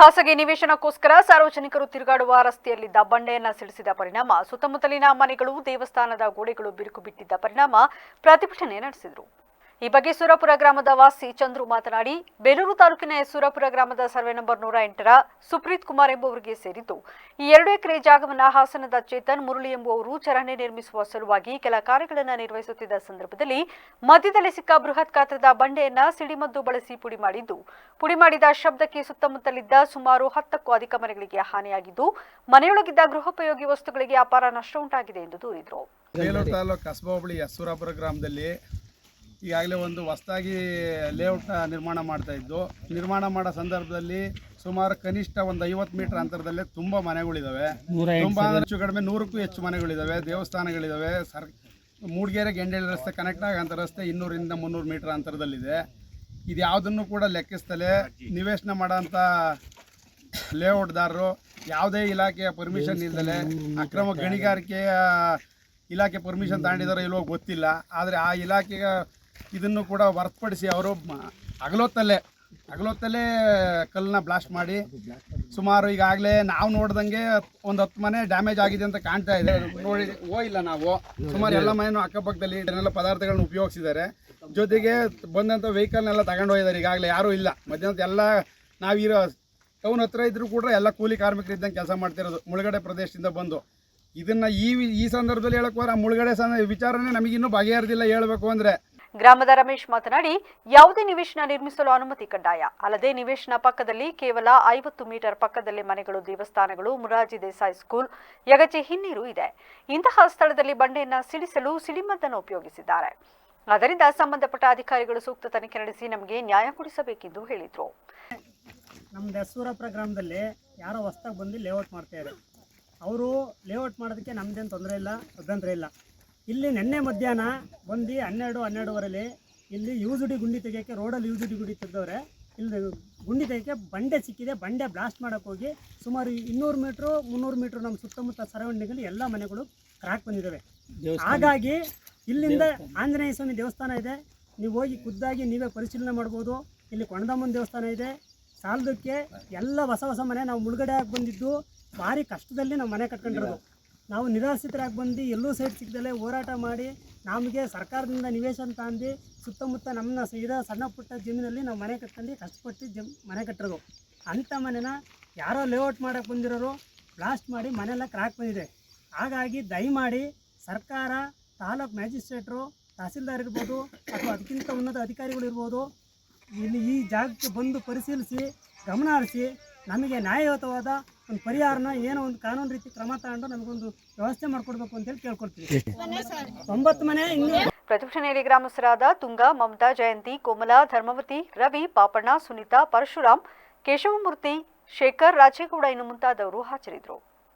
ಖಾಸಗಿ ನಿವೇಶನಕ್ಕೋಸ್ಕರ ಸಾರ್ವಜನಿಕರು ತಿರುಗಾಡುವ ರಸ್ತೆಯಲ್ಲಿದ್ದ ಬಂಡೆಯನ್ನ ಸಿಡಿಸಿದ ಪರಿಣಾಮ, ಸುತ್ತಮುತ್ತಲಿನ ಮನೆಗಳು, ದೇವಸ್ಥಾನದ ಗೋಡೆಗಳು ಬಿರುಕು ಬಿಟ್ಟಿದ್ದ ಪರಿಣಾಮ ಪ್ರತಿಭಟನೆ ನಡೆಸಿದರು. ಈ ಬಗ್ಗೆ ಸುರಪುರ ಗ್ರಾಮದ ವಾಸಿ ಚಂದ್ರು ಮಾತನಾಡಿ, ಬೇಲೂರು ತಾಲೂಕಿನ ಸುರಪುರ ಗ್ರಾಮದ ಸರ್ವೆ ನಂಬರ್ ನೂರ ಎಂಟರ ಸುಪ್ರೀತ್ ಕುಮಾರ್ ಎಂಬುವರಿಗೆ ಸೇರಿದ್ದು, ಈ ಎರಡು ಎಕರೆ ಜಾಗವನ್ನ ಹಾಸನದ ಚೇತನ್ ಮುರಳಿ ಎಂಬುವವರು ಚರಣೆ ನಿರ್ಮಿಸುವ ಸಲುವಾಗಿ ಕೆಲ ಕಾರ್ಯಗಳನ್ನು ನಿರ್ವಹಿಸುತ್ತಿದ್ದ ಸಂದರ್ಭದಲ್ಲಿ ಮಧ್ಯದಲ್ಲಿ ಸಿಕ್ಕ ಬೃಹತ್ ಗಾತ್ರದ ಬಂಡೆಯನ್ನ ಸಿಡಿಮದ್ದು ಬಳಸಿ ಪುಡಿ ಮಾಡಿದ್ದು, ಪುಡಿ ಮಾಡಿದ ಶಬ್ದಕ್ಕೆ ಸುತ್ತಮುತ್ತಲಿದ್ದ ಸುಮಾರು ಹತ್ತಕ್ಕೂ ಅಧಿಕ ಮನೆಗಳಿಗೆ ಹಾನಿಯಾಗಿದ್ದು, ಮನೆಯೊಳಗಿದ್ದ ಗೃಹೋಪಯೋಗಿ ವಸ್ತುಗಳಿಗೆ ಅಪಾರ ನಷ್ಟ ಉಂಟಾಗಿದೆ ಎಂದು ದೂರಿದರು. ಬೇಲೂರು ತಾಲೂಕು ಕಸಬಾ ಹೋಬಳಿ ಗ್ರಾಮದಲ್ಲಿ ಈಗಾಗಲೇ ಒಂದು ಹೊಸದಾಗಿ ಲೇಔಟ್ ನಿರ್ಮಾಣ ಮಾಡ್ತಾ ಇದ್ದು ನಿರ್ಮಾಣ ಮಾಡೋ ಸಂದರ್ಭದಲ್ಲಿ ಸುಮಾರು ಕನಿಷ್ಠ ಒಂದು ಐವತ್ತು ಮೀಟರ್ ಅಂತರದಲ್ಲೇ ತುಂಬ ಮನೆಗಳಿದ್ದಾವೆ ತುಂಬ ಹೆಚ್ಚು ಕಡಿಮೆ ನೂರಕ್ಕೂ ಹೆಚ್ಚು ಮನೆಗಳಿದ್ದಾವೆ ದೇವಸ್ಥಾನಗಳಿದ್ದಾವೆ ಸರ್ ಮೂಡಿಗೆರೆ ಗೆಂಡೇಳಿ ರಸ್ತೆ ಕನೆಕ್ಟ್ ಆಗಂತ ರಸ್ತೆ ಇನ್ನೂರಿಂದ ಮುನ್ನೂರು ಮೀಟರ್ ಅಂತರದಲ್ಲಿದೆ. ಇದು ಯಾವುದನ್ನು ಕೂಡ ಲೆಕ್ಕಿಸ್ತಲೇ ನಿವೇಶನ ಮಾಡೋಂಥ ಲೇಔಟ್ದಾರರು ಯಾವುದೇ ಇಲಾಖೆಯ ಪರ್ಮಿಷನ್ ಇಲ್ದಲೆ ಅಕ್ರಮ ಗಣಿಗಾರಿಕೆಯ ಇಲಾಖೆ ಪರ್ಮಿಷನ್ ತಗೊಂಡಿದಾರೋ ಇಲ್ವೋ ಗೊತ್ತಿಲ್ಲ. ಆದರೆ ಆ ಇಲಾಖೆಗೆ ಇದನ್ನು ಕೂಡ ಹೊರತುಪಡಿಸಿ ಅವರು ಹಗಲೊತ್ತಲ್ಲೇ ಹಗಲೊತ್ತಲ್ಲೇ ಕಲ್ಲನ್ನ ಬ್ಲಾಸ್ಟ್ ಮಾಡಿ, ಸುಮಾರು ಈಗಾಗಲೇ ನಾವು ನೋಡ್ದಂಗೆ ಒಂದು ಹತ್ತು ಮನೆ ಡ್ಯಾಮೇಜ್ ಆಗಿದೆ ಅಂತ ಕಾಣ್ತಾ ಇದೆ. ನೋಡಿ, ಹೋಗಿಲ್ಲ ನಾವು. ಸುಮಾರು ಎಲ್ಲ ಮನೆಯೂ ಅಕ್ಕಪಕ್ಕದಲ್ಲಿ ಇದನ್ನೆಲ್ಲ ಪದಾರ್ಥಗಳನ್ನ ಉಪಯೋಗಿಸಿದ್ದಾರೆ. ಜೊತೆಗೆ ಬಂದಂಥ ವೆಹಿಕಲ್ನೆಲ್ಲ ತಗೊಂಡು ಹೋಗಿದ್ದಾರೆ. ಈಗಾಗಲೇ ಯಾರೂ ಇಲ್ಲ. ಮಧ್ಯಾಹ್ನ ಎಲ್ಲ ನಾವಿರೋ ಟೌನ್ ಹತ್ರ ಇದ್ರೂ ಕೂಡ ಎಲ್ಲ ಕೂಲಿ ಕಾರ್ಮಿಕರು ಇದ್ದಂಗೆ ಕೆಲಸ ಮಾಡ್ತಿರೋದು, ಮುಳುಗಡೆ ಪ್ರದೇಶದಿಂದ ಬಂದು. ಇದನ್ನು ಈ ಈ ಸಂದರ್ಭದಲ್ಲಿ ಹೇಳಕ್ಕೆ ಹೋದ್ರೆ ಆ ಮುಳುಗಡೆ ಸಂ ವಿಚಾರನೇ ನಮಗಿನ್ನೂ ಬಗೆಹರಿದಿಲ್ಲ ಹೇಳಬೇಕು ಅಂದ್ರೆ. ಗ್ರಾಮದ ರಮೇಶ್ ಮಾತನಾಡಿ, ಯಾವುದೇ ನಿವೇಶನ ನಿರ್ಮಿಸಲು ಅನುಮತಿ ಕಡ್ಡಾಯ. ಅಲ್ಲದೆ ನಿವೇಶನ ಪಕ್ಕದಲ್ಲಿ ಕೇವಲ ಐವತ್ತು ಮೀಟರ್ ಪಕ್ಕದಲ್ಲಿ ಮನೆಗಳು, ದೇವಸ್ಥಾನಗಳು ಮುರಾಜಿ ದೇಸಾಯಿ ಸ್ಕೂಲ್ ಯಗಜೆ ಹಿನ್ನೀರು ಇದೆ. ಇಂತಹ ಸ್ಥಳದಲ್ಲಿ ಬಂಡೆಯನ್ನ ಸಿಡಿಸಲು ಸಿಡಿಮದ್ದನ್ನು ಉಪಯೋಗಿಸಿದ್ದಾರೆ. ಅದರಿಂದ ಸಂಬಂಧಪಟ್ಟ ಅಧಿಕಾರಿಗಳು ಸೂಕ್ತ ತನಿಖೆ ನಡೆಸಿ ನಮಗೆ ನ್ಯಾಯ ಕೊಡಿಸಬೇಕೆಂದು ಹೇಳಿದರು. ನಮ್ಮ ದಸೂರ ಗ್ರಾಮದಲ್ಲಿ ಯಾರೋ ಹೊಸ್ದಾಗಿ ಬಂದು ಲೇಔಟ್ ಮಾಡ್ತಾಯಿದ್ದಾರೆ ಅವರು ಲೇಔಟ್ ಮಾಡೋದಕ್ಕೆ ನಮ್ಮದೇನು ತೊಂದರೆ ಇಲ್ಲ, ಅಭ್ಯಂತರ ಇಲ್ಲ. ಇಲ್ಲಿ ನಿನ್ನೆ ಮಧ್ಯಾಹ್ನ ಒಂದು ಹನ್ನೆರಡು ಹನ್ನೆರಡುವರೆಲಿ ಇಲ್ಲಿ ಯೂಸುಡಿ ಗುಂಡಿ ತೆಗಿಯೋಕ್ಕೆ ರೋಡಲ್ಲಿ ಯೂಸುಡಿ ಗುಂಡಿ ತೆಗೆದವ್ರೆ. ಇಲ್ಲಿ ಗುಂಡಿ ತೆಗಿಯೋಕ್ಕೆ ಬಂಡೆ ಸಿಕ್ಕಿದೆ. ಬಂಡೆ ಬ್ಲಾಸ್ಟ್ ಮಾಡೋಕ್ಕೆ ಹೋಗಿ ಸುಮಾರು ಇನ್ನೂರು ಮೀಟ್ರು ಮುನ್ನೂರು ಮೀಟ್ರು ನಮ್ಮ ಸುತ್ತಮುತ್ತ ಸರೌಂಡಿಂಗಲ್ಲಿ ಎಲ್ಲ ಮನೆಗಳು ಕ್ರಾಕ್ ಬಂದಿದ್ದಾವೆ. ಹಾಗಾಗಿ ಇಲ್ಲಿಂದ ಆಂಜನೇಯ ಸ್ವಾಮಿ ದೇವಸ್ಥಾನ ಇದೆ. ನೀವು ಹೋಗಿ ಖುದ್ದಾಗಿ ನೀವೇ ಪರಿಶೀಲನೆ ಮಾಡ್ಬೋದು. ಇಲ್ಲಿ ಕೊಣದಮ್ಮನ ದೇವಸ್ಥಾನ ಇದೆ. ಸಾಲದಕ್ಕೆ ಎಲ್ಲ ಹೊಸ ಹೊಸ ಮನೆ ನಾವು ಮುಳುಗಡೆ ಆಗಿ ಬಂದಿದ್ದು ಭಾರಿ ಕಷ್ಟದಲ್ಲಿ ನಾವು ಮನೆ ಕಟ್ಕೊಂಡಿರೋದು. ನಾವು ನಿರಾಶ್ರಿತರಾಗಿ ಬಂದು ಎಲ್ಲೂ ಸೈಡ್ ಸಿಗದಲ್ಲೇ ಹೋರಾಟ ಮಾಡಿ ನಮಗೆ ಸರ್ಕಾರದಿಂದ ನಿವೇಶನ ತಂದು ಸುತ್ತಮುತ್ತ ನಮ್ಮನ್ನ ಸೀದಾ ಸಣ್ಣ ಪುಟ್ಟ ಜಮೀನಲ್ಲಿ ನಾವು ಮನೆ ಕಟ್ಕೊಂಡು ಕಷ್ಟಪಟ್ಟು ಜಮ್ ಮನೆ ಕಟ್ಟಿರೋದು. ಅಂಥ ಮನೆನ ಯಾರೋ ಲೇಔಟ್ ಮಾಡೋಕೆ ಬಂದಿರೋರು ಬ್ಲಾಸ್ಟ್ ಮಾಡಿ ಮನೆಯೆಲ್ಲ ಕ್ರಾಕ್ ಬಂದಿದೆ. ಹಾಗಾಗಿ ದಯಮಾಡಿ ಸರ್ಕಾರ, ತಾಲೂಕು ಮ್ಯಾಜಿಸ್ಟ್ರೇಟ್ರು ತಹಸೀಲ್ದಾರ್ ಇರ್ಬೋದು ಅಥವಾ ಅದಕ್ಕಿಂತ ಉನ್ನತ ಅಧಿಕಾರಿಗಳು ಇರ್ಬೋದು, ಇಲ್ಲಿ ಈ ಜಾಗಕ್ಕೆ ಬಂದು ಪರಿಶೀಲಿಸಿ ಗಮನ ಹರಿಸಿ ನಮಗೆ ನ್ಯಾಯಯುತವಾದ ಒಂದು ಪರಿಹಾರನ ಏನೋ ಒಂದು ಕಾನೂನು ರೀತಿ ಕ್ರಮ ತಗೊಂಡು ನಮಗೊಂದು ವ್ಯವಸ್ಥೆ ಮಾಡಿಕೊಡ್ಬೇಕು ಅಂತೇಳಿ ಕೇಳ್ಕೊಳ್ತೀವಿ. ಒಂಬತ್ತು ಮನೆ ಇನ್ನೂ ಪ್ರತಿಭಟನೆಯಲ್ಲಿ ಗ್ರಾಮಸ್ಥರಾದ ತುಂಗ, ಮಮತಾ ಜಯಂತಿ, ಕೋಮಲಾ, ಧರ್ಮವತಿ, ರವಿ, ಪಾಪಣ್ಣ, ಸುನೀತಾ, ಪರಶುರಾಮ್, ಕೇಶವಮೂರ್ತಿ, ಶೇಖರ್ ರಾಜೇಗೌಡ ಇನ್ನು ಮುಂತಾದವರು ಹಾಜರಿದ್ದರು.